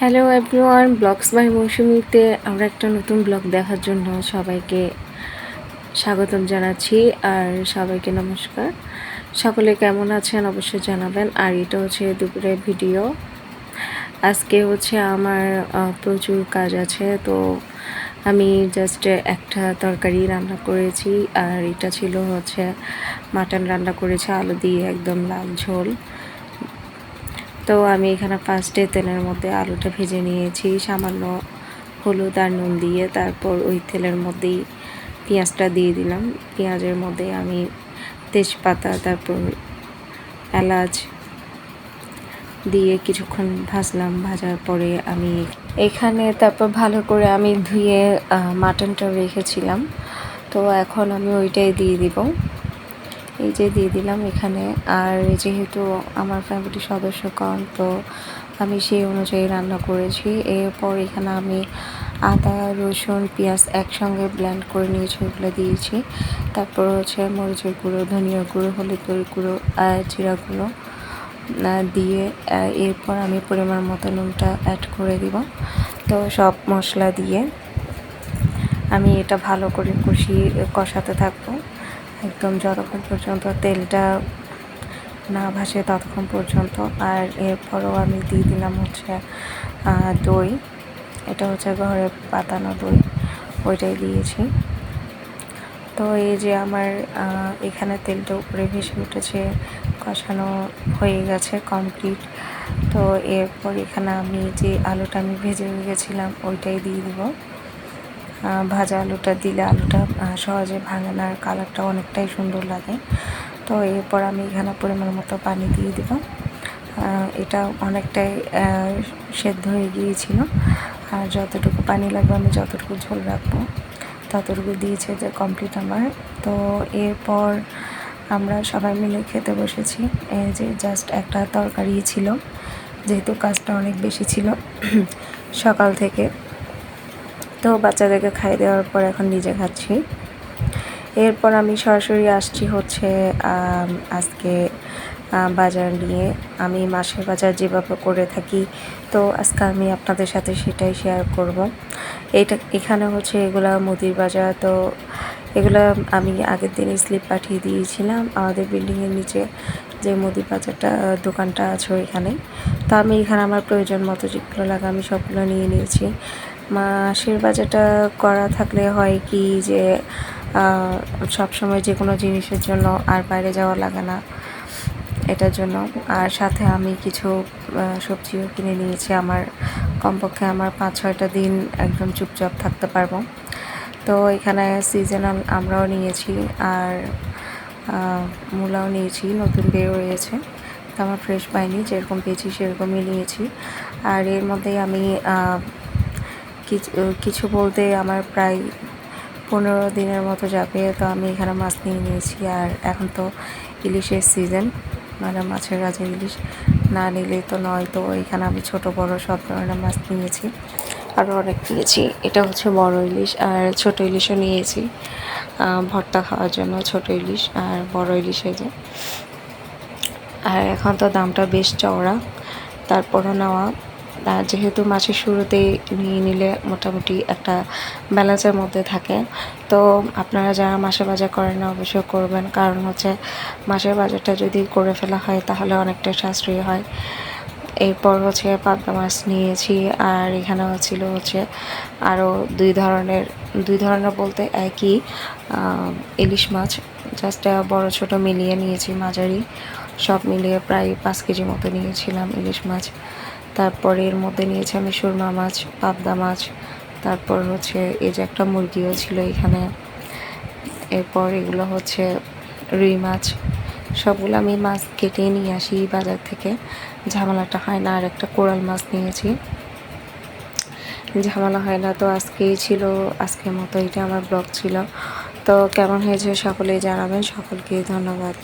Hello everyone blogs by মৌসুমিতে আমরা একটা নতুন ব্লগ দেখার জন্য সবাইকে স্বাগতম জানাচ্ছি আর সবাইকে নমস্কার। সকলে কেমন আছেন অবশ্যই জানাবেন। আর এটা হচ্ছে দুপুরের ভিডিও। আজকে হচ্ছে আমার প্রচুর কাজ আছে, তো আমি জাস্ট একটা তরকারি রান্না করেছি। আর এটা ছিল হচ্ছে, মাটন রান্না করেছি, আলু দিয়ে একদম লাল ঝোল। তো আমি এখানে ফার্স্টে তেলের মধ্যে আলুটা ভেজে নিয়েছি, সামান্য হলুদ আর নুন দিয়ে। তারপর ওই তেলের মধ্যেই পেঁয়াজটা দিয়ে দিলাম। পেঁয়াজের মধ্যে আমি তেজপাতা, তারপর এলাচ দিয়ে কিছুক্ষণ ভাজলাম। ভাজার পরে আমি এখানে তারপর ভালো করে আমি ধুয়ে মাটনটা রেখেছিলাম। তো এখন আমি ওইটাই দিয়ে দিব। এই যে দিয়ে দিলাম এখানে। আর যেহেতু আমার ফ্যামিলির সদস্য কম, তো আমি সেই অনুযায়ী রান্না করেছি। এরপর এখানে আমি আদা, রসুন, পেঁয়াজ একসঙ্গে ব্লেন্ড করে নিয়েছি, ওগুলো দিয়েছি। তারপর হচ্ছে মরিচের গুঁড়ো, ধনিয়া গুঁড়ো, হলুদের গুঁড়ো জিরা গুঁড়ো দিয়ে এরপর আমি পরিমাণ মতো নুনটা অ্যাড করে দিব। তো সব মশলা দিয়ে আমি এটা ভালো করে কষিয়ে, কষাতে থাকব। একদম যতক্ষণ পর্যন্ত তেলটা না ভাসে ততক্ষণ পর্যন্ত। আর এরপরও আমি দিয়ে দিলাম হচ্ছে দই। এটা হচ্ছে ঘরে পাতানো দই, ওইটাই দিয়েছি। তো এই যে আমার এখানে তেলটা উপরে ভেসে উঠেছে, কষানো হয়ে গেছে কমপ্লিট তো এরপর এখানে আমি যে আলুটা আমি ভেজে রেখেছিলাম, ওইটাই দিয়ে দিব। ভাজা আলুটা, দিলে আলুটা সহজে ভাঙে না আর কালারটা অনেকটাই সুন্দর লাগে। তো এরপর আমি এখানে পরিমাণ মতো পানি দিয়ে দিব। এটা অনেকটাই সেদ্ধ হয়ে গিয়েছিল। আর যতটুকু পানি লাগবে, আমি যতটুকু ঝোল রাখব, ততটুকু দিয়েছে যে কমপ্লিট আমার। তো এরপর আমরা সবাই মিলে খেতে বসেছি। এই যে জাস্ট একটা তরকারি ছিল, যেহেতু কাজটা অনেক বেশি ছিল, সকাল থেকে। তো বাচ্চাদেরকে খাই দেওয়ার পর এখন নিজে খাচ্ছি। এরপর আমি সরাসরি আসছি হচ্ছে আজকে বাজার নিয়ে। আমি মাসের বাজার যেভাবে করে থাকি, তো আজকে আমি আপনাদের সাথে সেটাই শেয়ার করব। এটা এখানে হচ্ছে এগুলা মুদির বাজার, তো এগুলো আমি আগের দিন স্লিপ পাঠিয়ে দিয়েছিলাম। আমাদের বিল্ডিংয়ের নিচে যে মুদি বাজারটা দোকানটা আছে ওইখানে। তো আমি এখানে আমার প্রয়োজন মতো যেগুলো লাগে আমি সবগুলো নিয়ে নিয়েছি। মাসের বাজারটা করা থাকলে হয় কি যে সব সময় যে কোনো জিনিসের জন্য আর বাইরে যাওয়া লাগে না এটার জন্য। আর সাথে আমি কিছু সবজিও কিনে নিয়েছি আমার কমপক্ষে আমার পাঁচ ছয়টা দিন একদম চুপচাপ থাকতে পারব। তো এখানে সিজনাল আমরাও নিয়েছি আর মূলাও নিয়েছি, নতুন বের হয়েছে। তো আমার ফ্রেশ পাইনি, যেরকম পেয়েছি সেরকমই নিয়েছি। আর এর মধ্যেই আমি কিছু বলতে আমার প্রায় পনেরো দিনের মতো যাবে, তো আমি এখানে মাছ নিয়ে নিয়েছি। আর এখন তো ইলিশের সিজন মানে মাছের কাছে ইলিশ না নিলে তো নয়, তো এখানে আমি ছোট, বড় সব ধরনের মাছ নিয়েছি। আরও অনেক নিয়েছি। এটা হচ্ছে বড় ইলিশ, আর ছোট ইলিশও নিয়েছি। ভর্তা খাওয়ার জন্য ছোট ইলিশ আর বড় ইলিশ যে। আর এখন তো দামটা বেশ চওড়া, তারপরও নেওয়া আর যেহেতু মাছের শুরুতেই নিয়ে নিলে মোটামুটি একটা ব্যালেন্সের মধ্যে থাকে, তো আপনারা যারা মাসের বাজার করেন না অবশ্যই করবেন। কারণ হচ্ছে মাসের বাজারটা যদি করে ফেলা হয় তাহলে অনেকটা সাশ্রয়ী হয়। এরপর হচ্ছে পাবদা মাছ নিয়েছি আর এখানে ছিল হচ্ছে আরও দুই ধরনের দুই ধরনের বলতে একই ইলিশ মাছ। জাস্ট বড় ছোট মিলিয়ে নিয়েছি মাঝারি, সব মিলিয়ে প্রায় পাঁচ কেজি মতো নিয়েছিলাম ইলিশ মাছ। তারপর এর মধ্যে নিয়েছি আমি সুরমা মাছ, পাবদা মাছ, তারপর হচ্ছে এই যে একটা মুরগিও ছিল এখানে। এরপর এগুলো হচ্ছে রুই মাছ, সবগুলো আমি মাছ কেটে নিয়ে আসি বাজার থেকে। ঝামেলাটা হয় না, আর একটা কোরাল মাছ নিয়েছি। ঝামেলা হয় না তো আজকেই ছিল, আজকের মতো এটা আমার ব্লগ ছিল। তো কেমন হয়েছে সকলেই জানাবেন, সকলকে ধন্যবাদ।